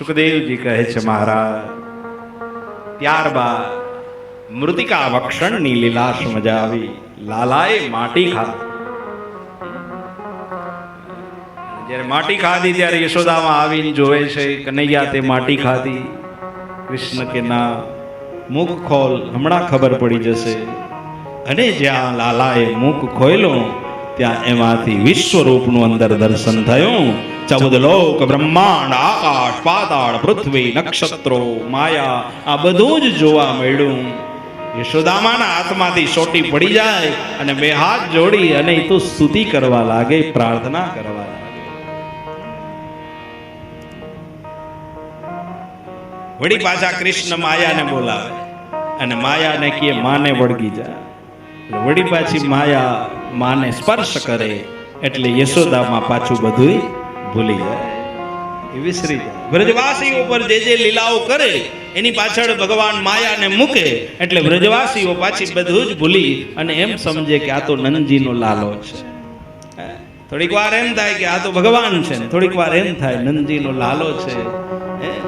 સુખદેવજી કહે છે મહારાજ, ત્યારબાદ મૃતિકા વક્ષણની લીલાશ મજા આવી લાલાએ માટી ખાધી. જ્યારે માટી ખાધી, ત્યારે યશોદામાં આવીને જોવે છે, કનૈયા તે માટી ખાધી. કૃષ્ણ કે, ના, મુખ ખોલ, હમણાં ખબર પડી જશે. અને જ્યાં લાલાએ મુખ ખોલ્યો ત્યાં એમાંથી વિશ્વરૂપનું અંદર દર્શન થયું. ચૌદ લોક બ્રહ્માંડ, આકાશ, પાતાળ, પૃથ્વી, નક્ષત્રો, માયા, આ બધું જ જોવા મળ્યું. યશોદામાના હાથમાંથી સોટી પડી જાય અને બે હાથ જોડી અને તો સ્તુતિ કરવા લાગે, પ્રાર્થના કરવા વળી પાછા કૃષ્ણ માયાને બોલાવે અને માયાને કહે, માને વળગી જાય વળી પાછી માયા માને સ્પર્શ કરે એટલે યશોદામાં પાછું બધું ભૂલી જાય એ વિસરી જાય વ્રજવાસીઓ પર જે જે લીલાઓ કરે એની પાછળ ભગવાન માયાને મૂકે એટલે વ્રજવાસીઓ પાછી બધું જ ભૂલી અને એમ સમજે કે આ તો નંદજીનો લાલો છે? થોડીક વાર એમ થાય કે આ તો ભગવાન છે ને થોડીક વાર એમ થાય નંદજીનો લાલો છે.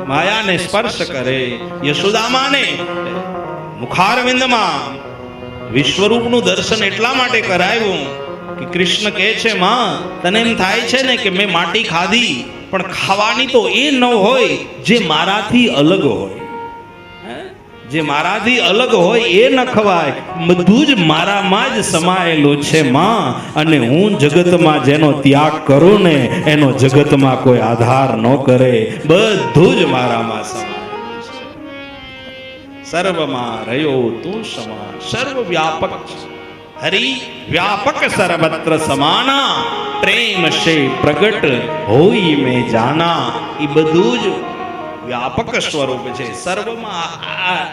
માયાને સ્પર્શ કરે યશોદામાને મુખારવિંદમાં વિશ્વરૂપનું દર્શન એટલા માટે કરાવ્યું કે કૃષ્ણ કહે છે, માં, તને એમ થાય છે ને કે મેં માટી ખાધી, પણ ખાવાની તો એ ન હોય જે મારાથી અલગ હોય? જે મારાથી અલગ હોય એ ન ખવાય. બધું જ મારામાં જ સમાયેલું છે, માં. અને હું જગતમાં જેનો ત્યાગ કરું ને, એનો જગતમાં કોઈ આધાર ન કરે. બધું જ મારામાં સમાયેલું સર્વમાં રહ્યો તું સમા સર્વ વ્યાપક છે. હરિ વ્યાપક સર્વત્ર સમાના પ્રેમ શે પ્રગટ હોઈ મેં જાના એ બધું જ વ્યાપક સ્વરૂપ છે સર્વમાં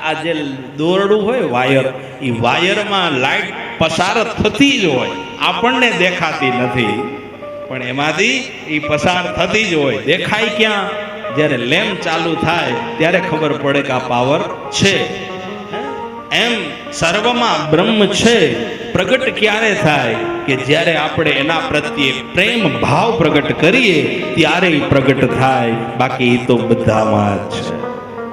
આ- જે દોરડું હોય વાયર એ વાયરમાં લાઈટ પસાર થતી જ હોય આપણને દેખાતી નથી પણ એમાંથી એ પસાર થતી જ હોય દેખાય ક્યાં જ્યારે લેમ્પ ચાલુ થાય ત્યારે ખબર પડે કે આ પાવર છે? એમ સર્વમાં બ્રહ્મ છે. પ્રગટ ક્યારે થાય? કે જ્યારે આપણે એના પ્રત્યે પ્રેમ ભાવ પ્રગટ કરીએ, ત્યારે પ્રગટ થાય. બાકી તો બધામાં જ છે.